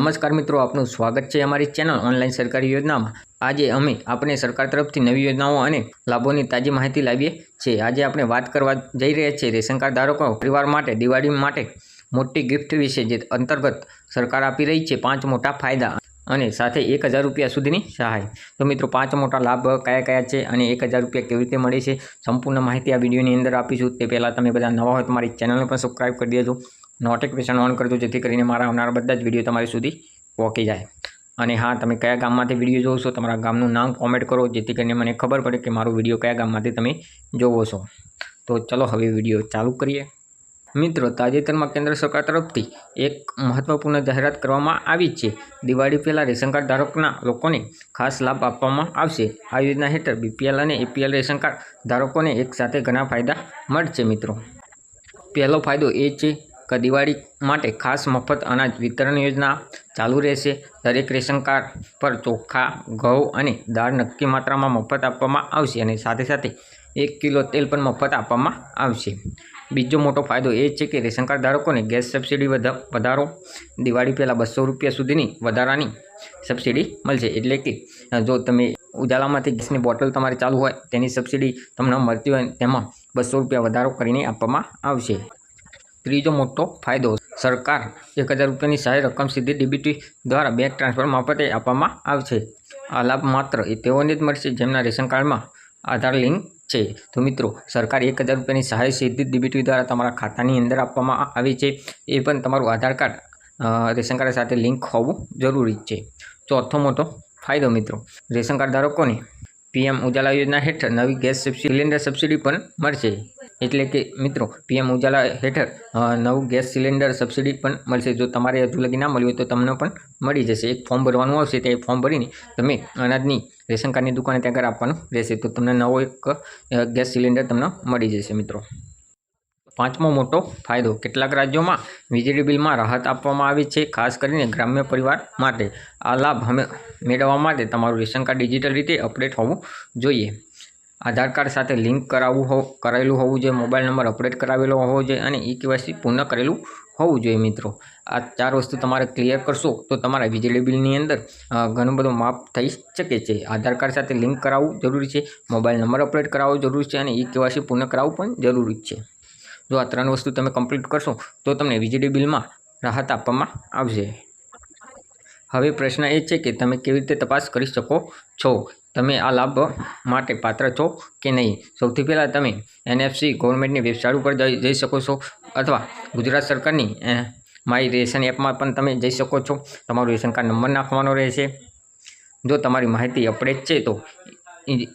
નમસ્કાર મિત્રો, આપનું સ્વાગત છે અમારી ચેનલ ઓનલાઈન સરકારી યોજનામાં. આજે અમે આપણે સરકાર તરફથી નવી યોજનાઓ અને લાભોની તાજી માહિતી લાવીએ છીએ. આજે આપણે વાત કરવા જઈ રહ્યા છીએ રેશન કાર્ડ ધારકો પરિવાર માટે, દિવાળી માટે મોટી ગિફ્ટ વિશે, જે અંતર્ગત સરકાર આપી રહી છે પાંચ મોટા ફાયદા અને સાથે એક હજાર રૂપિયા સુધીની સહાય. તો મિત્રો, પાંચ મોટા લાભ કયા કયા છે અને એક હજાર રૂપિયા કેવી રીતે મળે છે? સંપૂર્ણ માહિતી આ વિડીયોની અંદર આપીશું. તે પહેલાં તમે બધા નવા હોય તો મારી ચેનલને પણ સબસ્ક્રાઈબ કરી દેજો. નોટિફિકેશન ઓન કરજો, જેથી કરીને મારા આવનારા બધા જ વીડિયો તમારી સુધી પહોંચી જાય. અને હા, તમે કયા ગામમાંથી વીડિયો જોવો છો, તમારા ગામનું નામ કોમેન્ટ કરો, જેથી કરીને મને ખબર પડે કે મારો વીડિયો કયા ગામમાંથી તમે જોવો છો. તો ચલો હવે વીડિયો ચાલુ કરીએ. મિત્રો, તાજેતરમાં કેન્દ્ર સરકાર તરફથી એક મહત્વપૂર્ણ જાહેરાત કરવામાં આવી છે. દિવાળી પહેલાં રેશન કાર્ડ ધારકના લોકોને ખાસ લાભ આપવામાં આવશે. આ યોજના હેઠળ બીપીએલ અને એપીએલ રેશન કાર્ડ ધારકોને એકસાથે ઘણા ફાયદા મળશે, મિત્રો. પહેલો ફાયદો એ છે દિવાળી માટે ખાસ મફત અનાજ વિતરણ યોજના ચાલુ રહેશે. દરેક રેશન કાર્ડ પર ચોખા, ઘઉં અને દાળ નક્કી માત્રામાં મફત આપવામાં આવશે અને સાથે સાથે એક કિલો તેલ પણ મફત આપવામાં આવશે. બીજો મોટો ફાયદો એ છે કે રેશન કાર્ડ ધારકોને ગેસ સબસિડી વધ- વધારો. દિવાળી પહેલાં બસો રૂપિયા સુધીની વધારાની સબસિડી મળશે. એટલે કે, જો તમે ઉજાલામાંથી ગેસની બોટલ તમારે ચાલુ હોય, તેની સબસિડી તમને મળતી હોય, તેમાં બસો રૂપિયા વધારો કરીને આપવામાં આવશે. ત્રીજો મોટો ફાયદો સરકાર એક હજાર રૂપિયાની સહાય રકમ સીધી ડીબીટી દ્વારા બેંક ટ્રાન્સફર મારફતે આપવામાં આવશે. આ લાભ માત્ર એ તેઓને જ મળશે જેમના રેશન કાર્ડમાં આધાર લિંક છે. તો મિત્રો, સરકાર એક હજાર રૂપિયાની સહાય સીધી ડીબીટી દ્વારા તમારા ખાતાની અંદર આપવામાં આવી છે. એ પણ તમારું આધાર કાર્ડ રેશન કાર્ડ સાથે લિંક હોવું જરૂરી છે. ચોથો મોટો ફાયદો મિત્રો, રેશન કાર્ડ ધારકોને પીએમ ઉજાલા યોજના હેઠળ નવી ગેસ સિલિન્ડર સબસિડી પણ મળશે. એટલે કે મિત્રો પીએમ ઉજાલા હેઠળ નવું ગેસ સિલિન્ડર સબસિડી પણ મળશે. જો તમારે હજુ લગી ના મળ્યું હોય તો તમને પણ મળી જશે. એક ફોર્મ ભરવાનું આવશે, તે ફોર્મ ભરીને તમે અનાજની રેશન કાર્ડની દુકાને ત્યાં આગળ આપવાનું રહેશે. તો તમને નવો એક ગેસ સિલિન્ડર તમને મળી જશે, મિત્રો. પાંચમો મોટો ફાયદો, કેટલાક રાજ્યોમાં વીજળી બિલમાં રાહત આપવામાં આવી છે, ખાસ કરીને ગ્રામ્ય પરિવાર માટે. આ લાભ મેળવવા માટે તમારું રેશન કાર્ડ ડિજિટલ રીતે અપડેટ હોવું જોઈએ. આધાર કાર્ડ સાથે લિંક કરાવવું હો કરાયેલું હોવું જોઈએ, મોબાઈલ નંબર અપડેટ કરાવેલો હોવો જોઈએ અને ઈ કેવાયસી પૂર્ણ કરેલું હોવું જોઈએ મિત્રો. આ ચાર વસ્તુ તમારે ક્લિયર કરશો તો તમારા વીજળી બિલની અંદર ઘણું બધું માફ થઈ શકે છે. આધાર કાર્ડ સાથે લિંક કરાવવું જરૂરી છે, મોબાઈલ નંબર અપડેટ કરાવવો જરૂરી છે અને ઈ કેવાયસી પૂર્ણ કરાવવું પણ જરૂરી છે. જો આ ત્રણ વસ્તુ તમે કમ્પ્લીટ કરશો તો તમને વીજળી બિલમાં રાહત આપવામાં આવશે. હવે પ્રશ્ન એ છે કે તમે કેવી રીતે તપાસ કરી શકો છો? તમે આ લાભ માટે પાત્ર છો કે નહીં? સૌથી પહેલાં તમે એનએફસી ગવર્મેન્ટની વેબસાઇટ ઉપર જઈ શકો છો અથવા ગુજરાત સરકારની મારી રેશન એપમાં પણ તમે જઈ શકો છો. તમારું રેશન કાર્ડ નંબર નાખવાનો રહેશે. જો તમારી માહિતી અપડેટ છે તો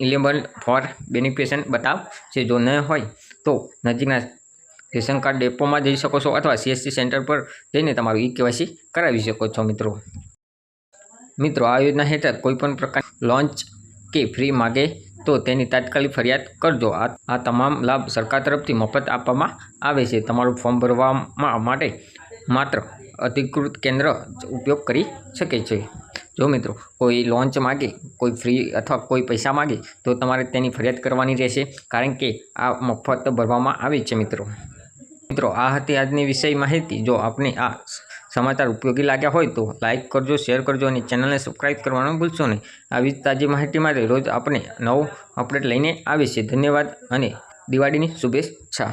ઇલેબલ ફોર બેનિફિશન બતાવશે જો ન હોય તો નજીકના રેશન કાર્ડ ડેપોમાં જઈ શકો છો અથવા સીએસસી સેન્ટર પર જઈને તમારું ઈ કેવાયસી કરાવી શકો છો મિત્રો. મિત્રો, આ યોજના હેઠળ કોઈપણ પ્રકાર લોન્ચ કે ફ્રી માગે તો તેની તાત્કાલિક ફરિયાદ કરજો. આ તમામ લાભ સરકાર તરફથી મફત આપવામાં આવે છે. તમારું ફોર્મ ભરવામાં માટે માત્ર અધિકૃત કેન્દ્ર ઉપયોગ કરી શકે છે. જો મિત્રો, કોઈ લોન્ચ માગે, કોઈ ફ્રી અથવા કોઈ પૈસા માગે, તો તમારે તેની ફરિયાદ કરવાની રહેશે, કારણ કે આ મફત ભરવામાં આવે છે મિત્રો. મિત્રો, આ હતી આજની વિષય માહિતી. જો આપને આ સમાચાર ઉપયોગી લાગ્યા હોય તો લાઇક કરજો, શેર કરજો અને ચેનલને સબસ્ક્રાઈબ કરવાનું ભૂલશો નહીં. આવી તાજી માહિતી માટે રોજ આપણે નવો અપડેટ લઈને આવીએ છીએ. ધન્યવાદ અને દિવાળીની શુભેચ્છા.